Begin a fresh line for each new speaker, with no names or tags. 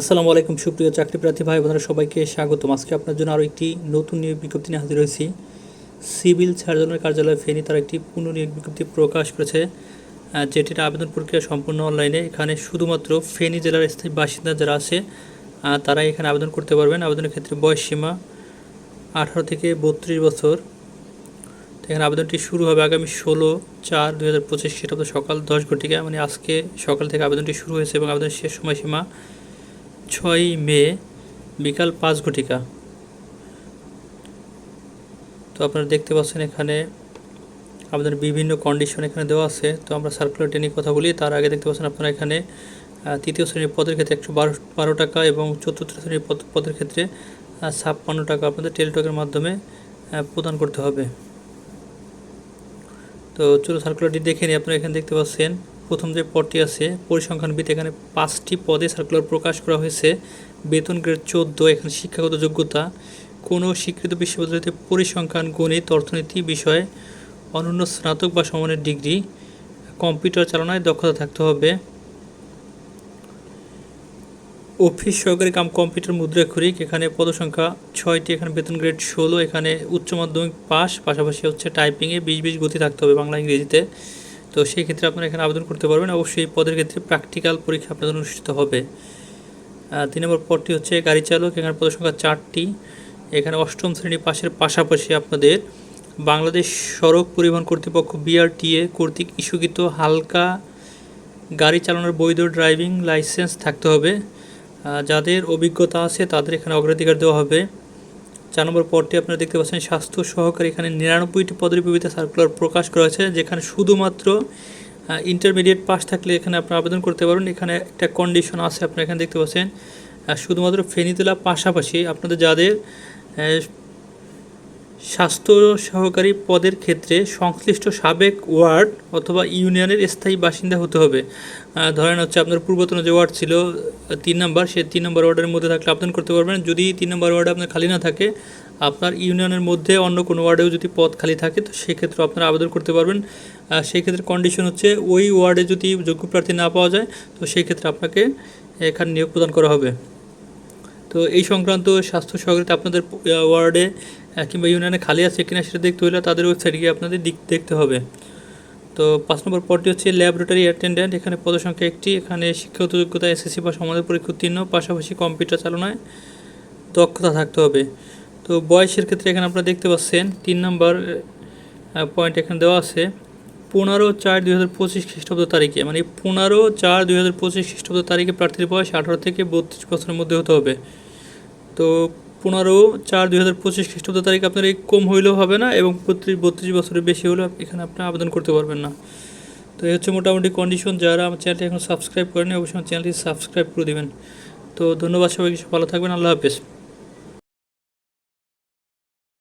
আসসালামু আলাইকুম, সুপ্রিয় চাকরি প্রার্থী ভাই বোনেরা, সবাইকে স্বাগতম। আজকে আপনার জন্য আরও একটি নতুন নিয়োগ বিজ্ঞপ্তি নিয়ে হাজির হয়েছি। সিভিল সার্জনের কার্যালয় ফেনী তারা একটি পুনর্নিয়োগ বিজ্ঞপ্তি প্রকাশ করেছে যেটির আবেদন প্রক্রিয়া সম্পূর্ণ অনলাইনে। এখানে শুধুমাত্র ফেনী জেলার স্থায়ী বাসিন্দা যারা আছে তারা এখানে আবেদন করতে পারবেন। আবেদনের ক্ষেত্রে বয়স সীমা আঠারো থেকে বত্রিশ বছর। এখানে আবেদনটি শুরু হবে আগামী ষোলো চার দু হাজার পঁচিশ খ্রিস্টাব্দ সকাল দশ ঘটিকা। মানে আজকে সকাল থেকে আবেদনটি শুরু হয়েছে এবং আবেদনের শেষ সময়সীমা ছয় মে, বিকাল পাঁচ ঘটিকা। তো আপনারা দেখতে পাচ্ছেন এখানে আমাদের বিভিন্ন কন্ডিশন এখানে দেওয়া আছে। তো আমরা সার্কুলারটি নিয়ে কথা বলি, তার আগে দেখতে পাচ্ছেন আপনারা এখানে তৃতীয় শ্রেণির পদের ক্ষেত্রে একশো বারো টাকা এবং চতুর্থ শ্রেণির পদ, পদের ক্ষেত্রে ছাপ্পান্ন টাকা আপনাদের টেলিটকের মাধ্যমে প্রদান করতে হবে। তো চলো সার্কুলারটি দেখে নিই, আপনারা এখানে দেখতে পাচ্ছেন প্রথম যে পদটি আছে পরিসংখ্যানবিদ এখানে পাঁচটি পদে সার্কুলার প্রকাশ করা হয়েছে। বেতন গ্রেড চোদ্দ, এখানে শিক্ষাগত যোগ্যতা। কোনো স্বীকৃত বিশ্ববিদ্যালয়তে পরিসংখ্যান, গণিত, অর্থনীতি বিষয়ে অনন্য স্নাতক বা সমানের ডিগ্রি, কম্পিউটার চালনায় দক্ষতা থাকতে হবে। অফিস সহকারী কাম কম্পিউটার মুদ্রা মুদ্রাক্ষরিক, এখানে পদসংখ্যা ছয়টি, এখানে বেতন গ্রেড ষোলো, এখানে উচ্চ মাধ্যমিক পাস পাশাপাশি হচ্ছে টাইপিংয়ে বিশ বিশ গতি থাকতে হবে বাংলা, ইংরেজিতে। তো সেই ক্ষেত্রে আপনারা এখানে আবেদন করতে পারবেন। অবশ্যই এই পদের ক্ষেত্রে প্র্যাকটিক্যাল পরীক্ষা আপনাদের অনুষ্ঠিত হবে। তিন নম্বর পদটি হচ্ছে গাড়ি চালক, এখানে পদসংখ্যা চারটি। এখানে অষ্টম শ্রেণি পাশের পাশাপাশি আপনাদের বাংলাদেশ সড়ক পরিবহন কর্তৃপক্ষ বিআরটিএ কর্তৃক ইস্যুকৃত হালকা গাড়ি চালানোর বৈধ ড্রাইভিং লাইসেন্স থাকতে হবে। যাদের অভিজ্ঞতা আছে তাদের এখানে অগ্রাধিকার দেওয়া হবে। চার নম্বর পদটি আপনারা দেখতে পাচ্ছেন, স্বাস্থ্য সহকারী এখানে নিরানব্বইটি পদের বিপরীতে সার্কুলার প্রকাশ করা হয়েছে, যেখানে শুধুমাত্র ইন্টারমিডিয়েট পাস থাকলে এখানে আপনি আবেদন করতে পারবেন। এখানে একটা কন্ডিশন আছে, আপনারা এখানে দেখতে পাচ্ছেন শুধুমাত্র ফেনীতলা পাশাপাশি আপনাদের যাদের স্বাস্থ্য সহকারী পদের ক্ষেত্রে সংশ্লিষ্ট সাবেক ওয়ার্ড অথবা ইউনিয়নের স্থায়ী বাসিন্দা হতে হবে। ধরেন হচ্ছে আপনার পূর্বতন যে ওয়ার্ড ছিল তিন নম্বর, সে তিন নম্বর ওয়ার্ডের মধ্যে থাকলে আবেদন করতে পারবেন। যদি তিন নম্বর ওয়ার্ডে আপনার খালি না থাকে, আপনার ইউনিয়নের মধ্যে অন্য কোনো ওয়ার্ডেও যদি পদ খালি থাকে, তো সেক্ষেত্রে আপনারা আবেদন করতে পারবেন। সেই ক্ষেত্রে কন্ডিশন হচ্ছে ওই ওয়ার্ডে যদি যোগ্য প্রার্থী না পাওয়া যায়, তো সেই ক্ষেত্রে আপনাকে এখানে নিয়োগ প্রদান করা হবে। তো এই সংক্রান্ত স্বাস্থ্য সহকারিতা আপনাদের ওয়ার্ডে কিংবা ইউনিয়নে খালি আছে কিনা সেটা দেখতে হলে তাদের ওয়েবসাইটে গিয়ে আপনাদের দিক দেখতে হবে। তো পাঁচ নম্বর পদটি হচ্ছে ল্যাবরেটরি অ্যাটেন্ডেন্ট এখানে পদসংখ্যা একটি, এখানে শিক্ষাগত যোগ্যতা এসএসসি বা সমাজের পরীক্ষা উত্তীর্ণ, পাশাপাশি কম্পিউটার চালনায় দক্ষতা থাকতে হবে। তো বয়সের ক্ষেত্রে এখানে আপনারা দেখতে পাচ্ছেন, তিন নম্বর পয়েন্ট এখানে দেওয়া আছে, পনেরো চার দুই হাজার পঁচিশ খ্রিস্টাব্দ তারিখে মানে পনেরো চার দুই হাজার পঁচিশ খ্রিস্টাব্দ তারিখে প্রার্থীর বয়স আঠারো থেকে বত্রিশ বছরের মধ্যে হতে হবে। তো পনেরো চার দুই হাজার পঁচিশ খ্রিস্টাব্দ তারিখ আপনার এই কম হইলেও হবে না এবং বত্রিশ বত্রিশ বছরের বেশি হলেও এখানে আপনি আবেদন করতে পারবেন না। তো এই হচ্ছে মোটামুটি কন্ডিশন যারা আমার চ্যানেলটি এখন সাবস্ক্রাইব করেনি অবশ্যই আমার চ্যানেলটি সাবস্ক্রাইব করে দেবেন। তো ধন্যবাদ সবাই কিছু ভালো থাকবেন, আল্লাহ হাফেজ।